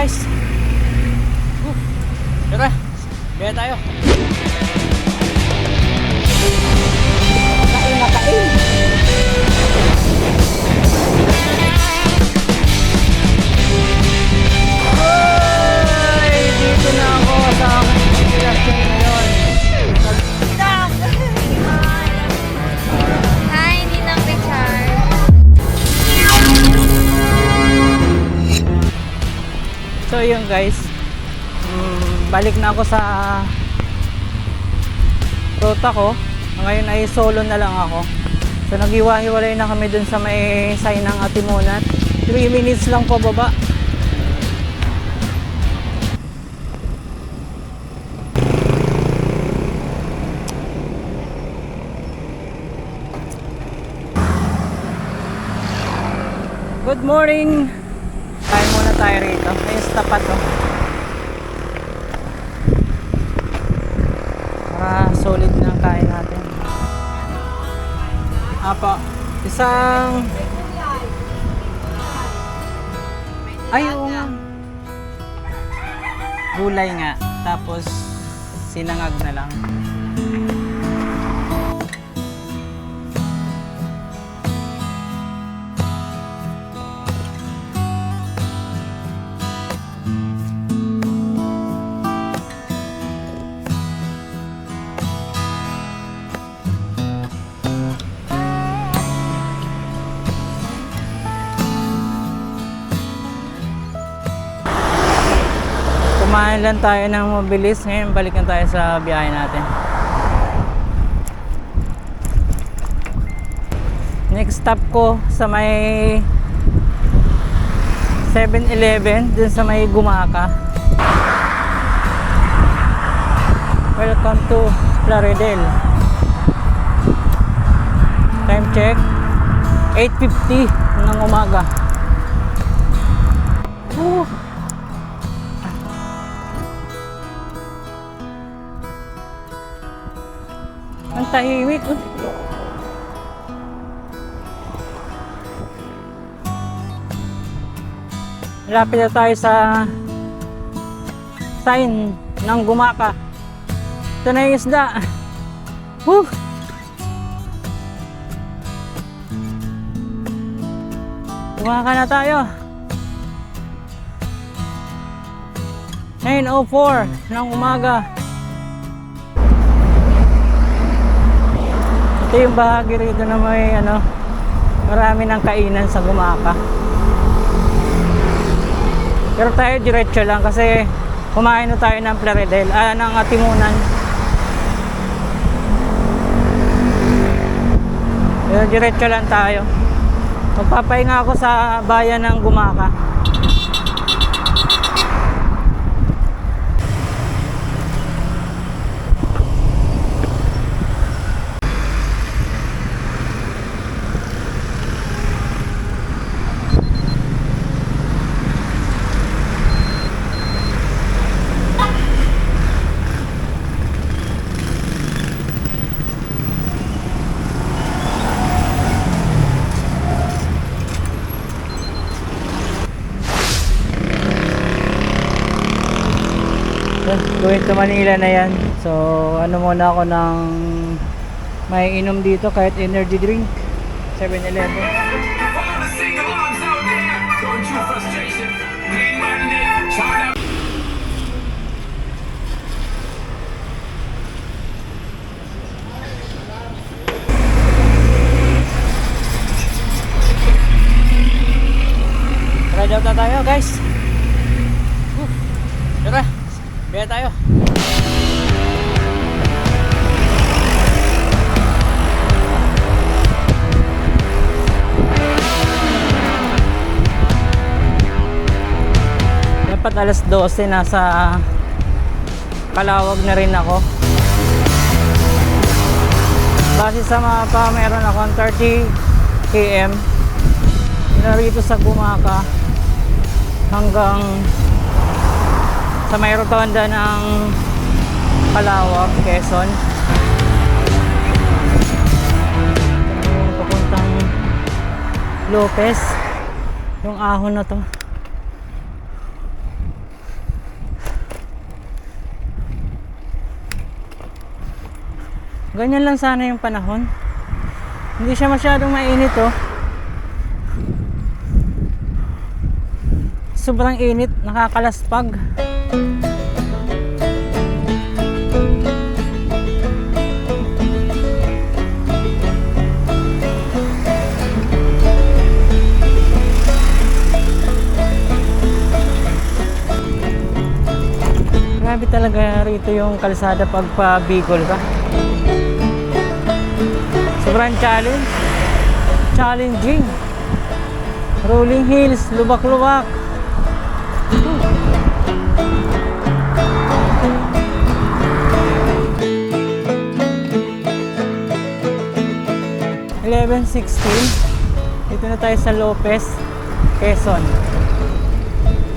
guys. Tara, kaya tayo. So yun guys, mm, balik na ako sa ruta ko. Ngayon ay solo na lang ako. So naghiwa-hiwalay na kami dun sa may sign ng Atimunan. 3 minutes lang po baba. Good morning! Tayo rito. Sa tapat oh. Para solid na ang kain natin. Apa, isang... Ay, oo. Gulay nga. Tapos, sinangag na lang. Kumain lang tayo ng mabilis. Ngayon, balik na tayo sa biyahe natin. Next stop ko sa may 7-Eleven, dun sa may Gumaka. Welcome to Plaridel. Time check, 8.50 ng umaga. Whew. Tahimik. Malapit na tayo sa sign ng gumaka. Ito na yung isda. Whew. Gumaka na tayo. 9.04 ng umaga. Ito yung bahagi rito na may ano, marami ng kainan sa gumaka. Pero tayo diretso lang kasi kumain na tayo ng Plaridel, ah, ng Atimunan. Pero diretso lang tayo. Magpapahinga ako sa bayan ng Gumaka. Going to Manila na yan. So, ano muna ako ng may inom dito kahit energy drink. 7-Eleven. Alas 12 nasa Kalawag na rin ako. Base sa mapa, meron akong 30 km narito sa Gumaka hanggang sa may rotonda ng Palawag, Quezon. Papuntang Lopez. Yung ahon na to. Ganyan lang sana yung panahon. Hindi siya masyadong mainit oh. Sobrang init, nakakalaspag. Grabe talaga rito yung kalsada pag pa Bicol ka. Sobrang challenge. Challenging. Rolling hills, lubak-lubak. Eleven sixteen. Dito na tayo sa Lopez, Quezon.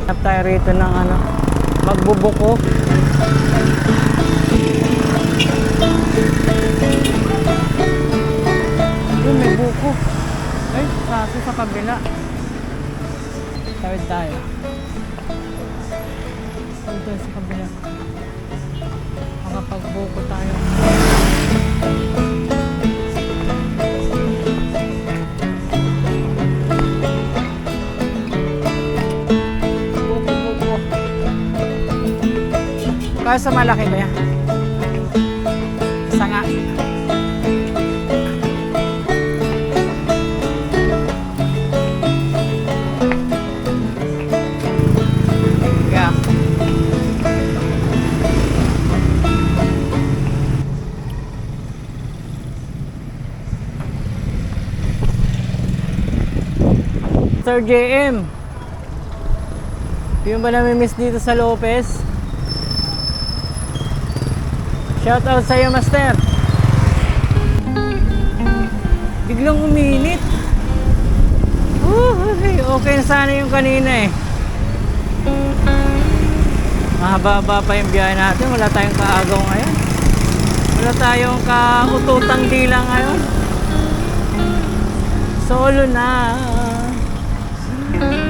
Hanap tayo rito ng ano, magbubuko. May buko. Ay, kaso sa kabila. Tawid tayo. Tawid tayo sa kabila. Makapagbuko tayo. Buko, buko. Kaya sa malaki ba yan? Sir JM. Yung ba namimiss dito sa Lopez? Shout out sa'yo, Master. Biglang uminit. Uh, okay, okay na sana yung kanina eh. Mahaba-haba pa yung biyahe natin. Wala tayong kaagaw ngayon. Wala tayong kaututang dila ngayon. Solo na.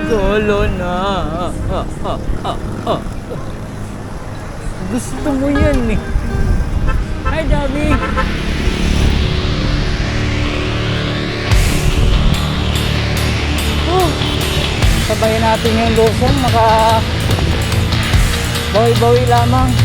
Solo na. Gusto mo yan eh. Hi, Javi. Oh, sabayin natin yung Luzon. Maka bawi-bawi lamang.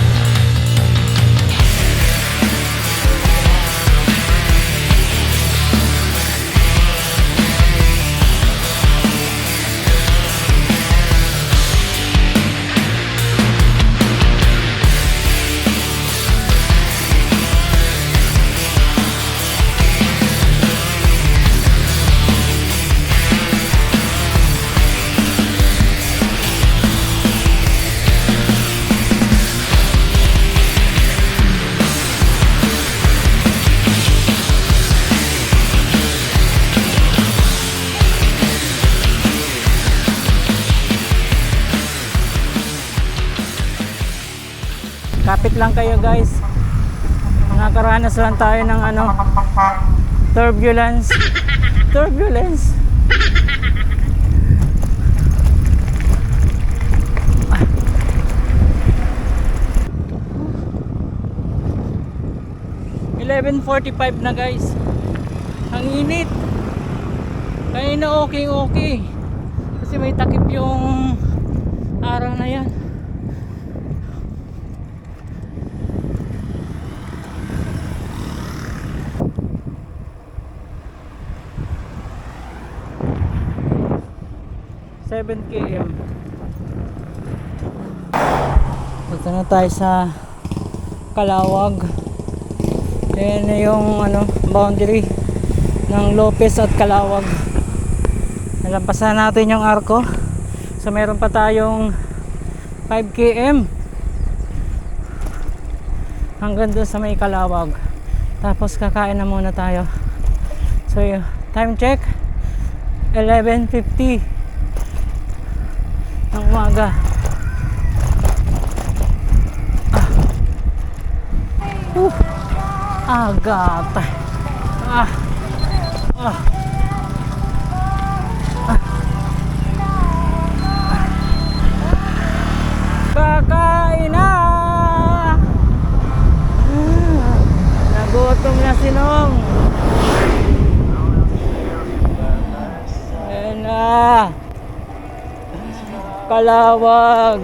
Lang kayo guys. Nakakaranas lang tayo ng ano turbulence. Turbulence. Eleven forty-five na guys. Ang init. Kanina okay okay. Kasi may takip yung araw na yan. Seven km. Punta na tayo sa Kalawag. Ayan na yung ano, boundary ng Lopez at Kalawag. Nalampasan natin yung arko. So meron pa tayong 5 km hanggang doon sa may Kalawag. Tapos kakain na muna tayo. So time check 11.50 ng umaga ah. ah uh. agata ah. ah. ah. kakain na hmm. nagutom na si Nong ayun na ah. Kalawag.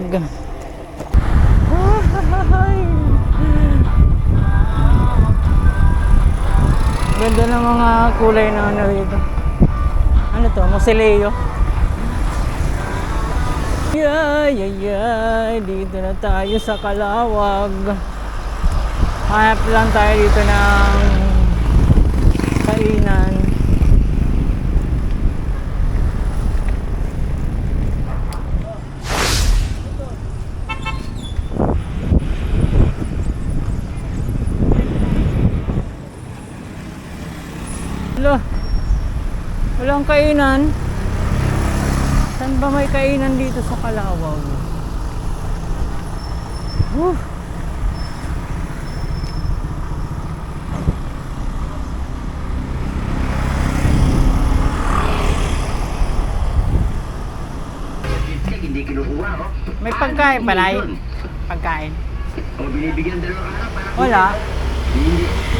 Ganda ng mga kulay na ano rito. Ano to? Mosileo. Yay, yay, yay. Dito na tayo sa Kalawag. Hanap lang tayo dito ng kainan. Wala. Walang kainan. Saan ba may kainan dito sa Kalawag? Kinukuha ko. May pagkain pa na Pagkain. O binibigyan dalawang araw para Wala. Hindi.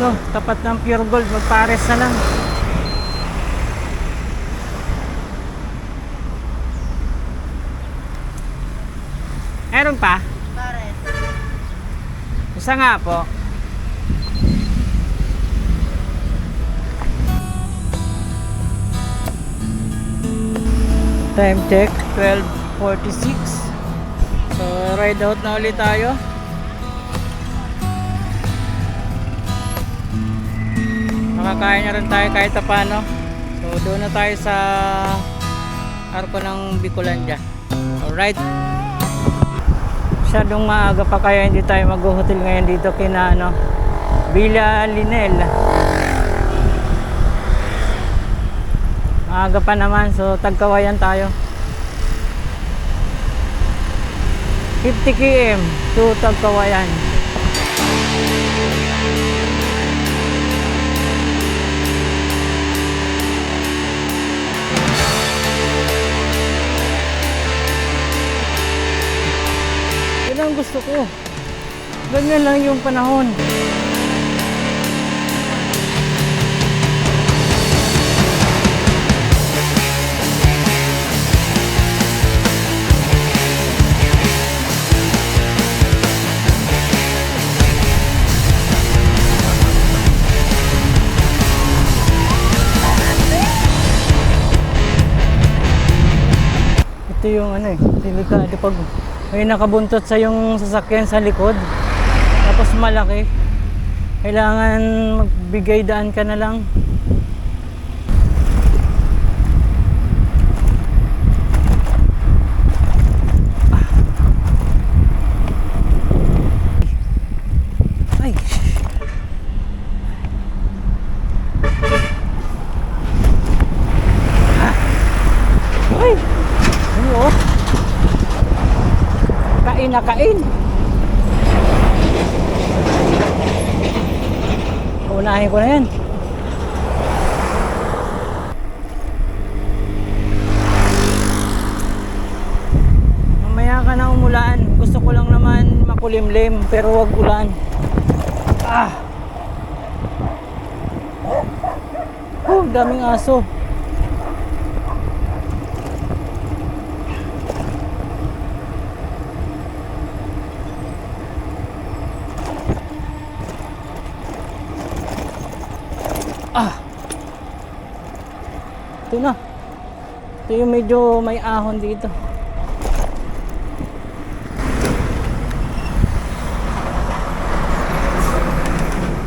Ito, tapat ng pure gold. Magpares na lang. Meron pa? Isa nga po. Time check, 12.46. So, ride out na ulit tayo. Makakain na rin tayo kahit pa paano. So, doon na tayo sa arko ng Bicolandia. Alright. Masyadong maaga pa kaya hindi tayo mag-hotel ngayon dito kina ano, Villa Linel. Maaga pa naman, so tagkawayan tayo. 50 km to Tagkawayan. Ang gusto ko. Ganyan lang yung panahon. Ito yung ano eh, delikado pag may nakabuntot sa yung sasakyan sa likod. Tapos malaki. Kailangan magbigay daan ka na lang. Ay. Ay. Ano oh? Kain na kain. Unahin ko na yan. Mamaya ka na umulan. Gusto ko lang naman makulimlim pero wag ulan. Ah! Oh, daming aso. Ah! Ito na. Ito yung medyo may ahon dito.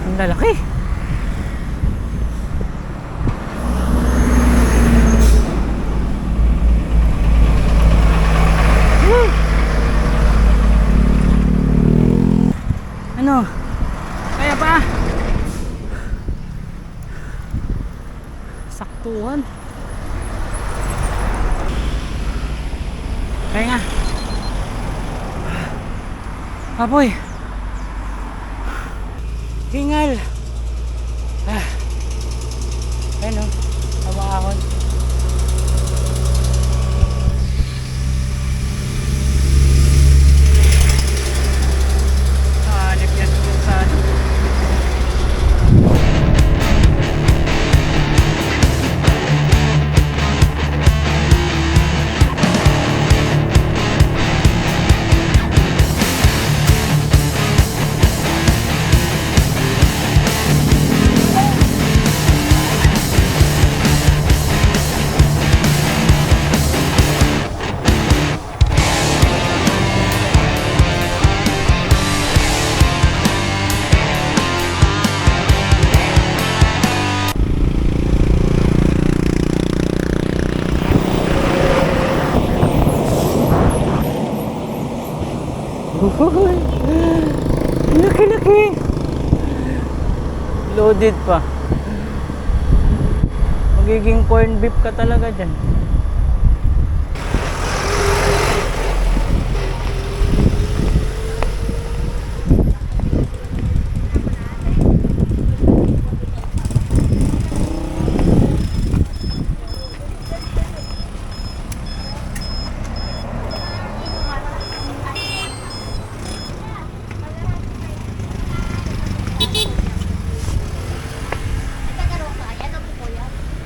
Ang lalaki. apoy. Hingal. Ah. Ayun oh. o. Tama. Uy! Laki-laki! Loaded pa. Magiging corn beef ka talaga dyan.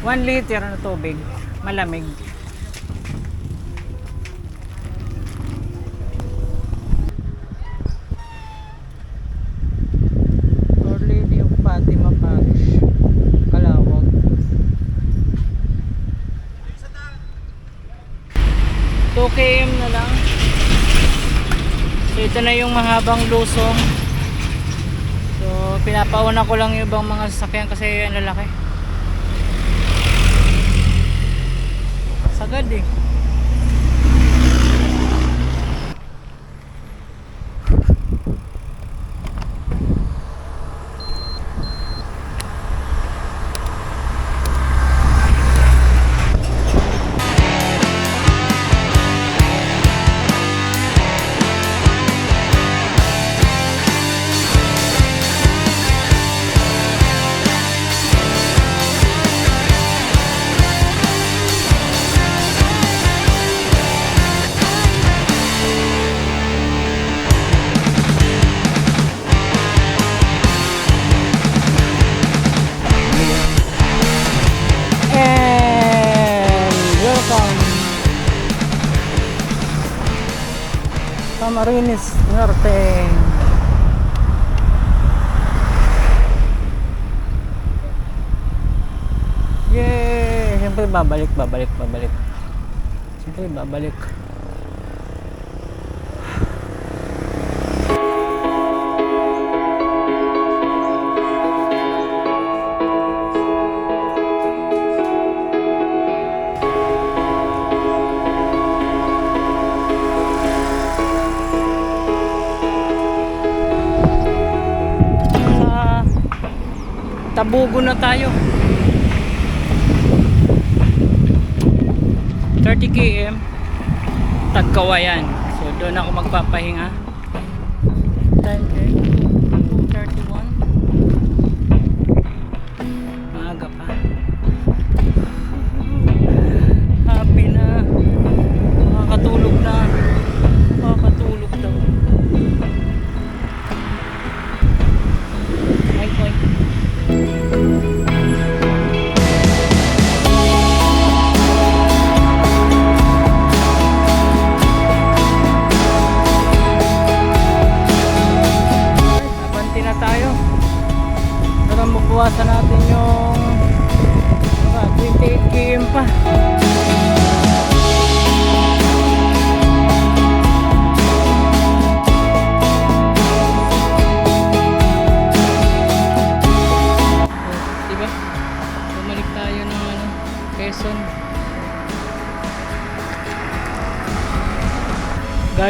One liter na tubig. Malamig. Km na lang. So ito na yung mahabang lusong. So pinapauna ko lang yung ibang mga sasakyan kasi ang lalaki. Sagad eh. Camarines Norte. Yay! Siyempre babalik, babalik, babalik. Siyempre babalik Tabugo na tayo. 30 km Tagkawayan. So doon ako magpapahinga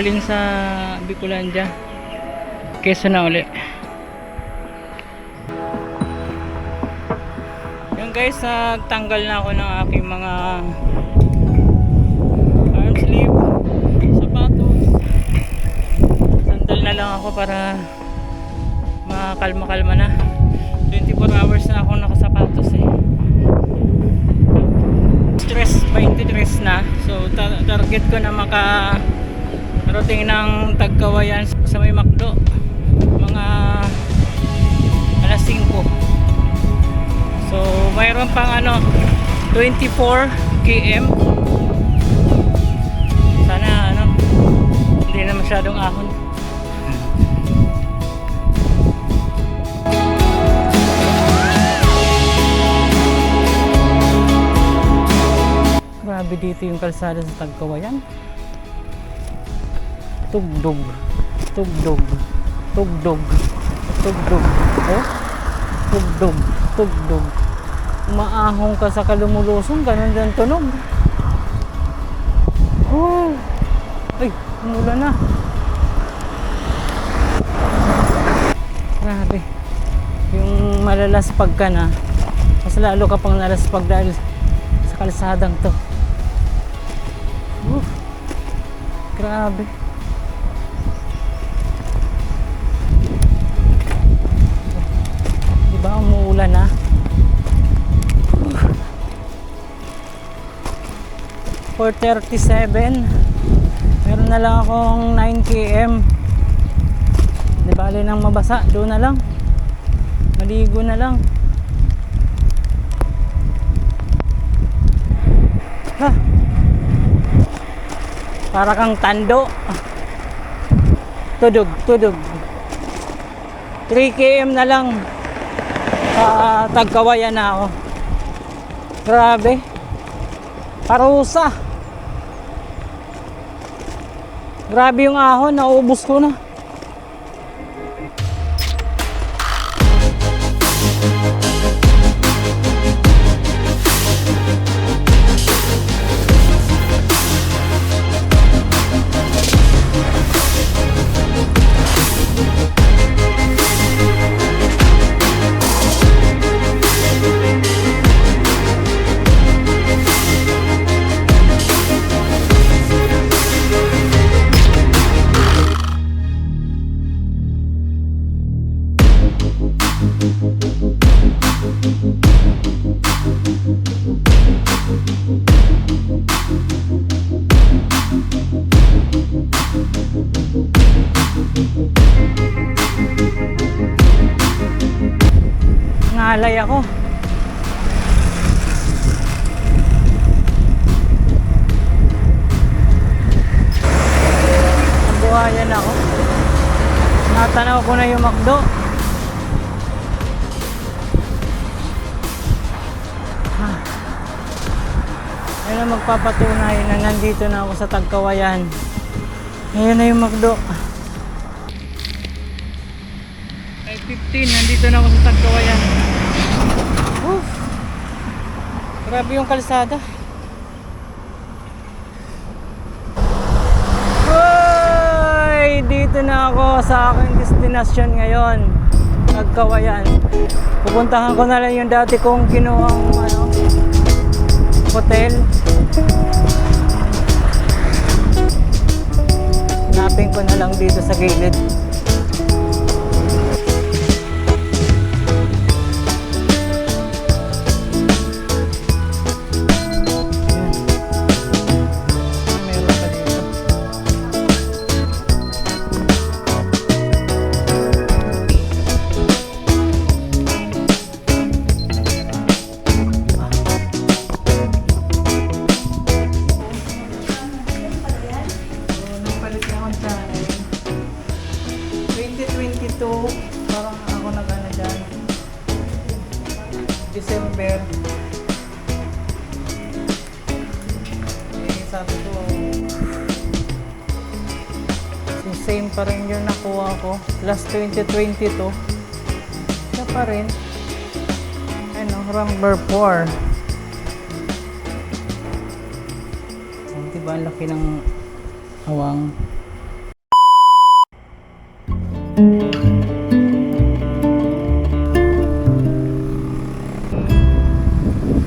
galing sa Bicolandia Quezon na uli. Yun guys nagtanggal na ako ng aking mga arm sleeve sapatos. Sandal na lang ako para makalma-kalma na. 24 hours na ako nakasapatos eh. Stress 20 stress na. So target ko na maka rating ng Tagkawayan sa may Makdo mga alas 5 so mayroon pang ano 24 km sana ano hindi na masyadong ahon. Grabe dito yung kalsada sa Tagkawayan. Tugdog. Tugdog. Tugdog. Tugdog. Oh? Tugdog. Tugdog. Umaahong ka sa kalumulusong, ganun din tunog. Oh! Ay, umula na. Grabe. Yung malalaspag ka na, mas lalo ka pang nalaspag dahil sa kalsadang to. Uh, grabe. 4.37 meron na lang akong 9km di bali nang mabasa doon na lang. Maligo na lang. Ha. Para kang tando. Tudog tudog. 3km na lang. Uh, tagkawayan na ako. Grabe. Parusa grabe yung ahon naubos ko na Magpapatunay na nandito na ako sa Tagkawayan. Ayun na yung McDo. Ay 15, nandito na ako sa Tagkawayan. Woo! Grabe yung kalsada. Hoy! Dito na ako sa aking destinasyon ngayon. Tagkawayan. Pupuntahan ko na lang yung dati kong kinuhang ano, hotel. Hanapin ko na lang dito sa gilid. 2022. Siya pa rin. Ano, number 4. Oh, diba ang laki ng awang.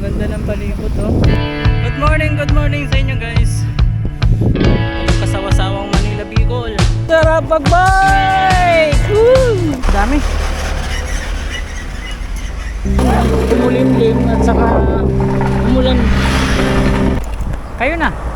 Ganda ng palibot oh. Good morning, good morning sa inyo guys. Ang kasawasawang Manila Bicol. Tara pagbike! Umulimlim at saka umulan. Kayo na.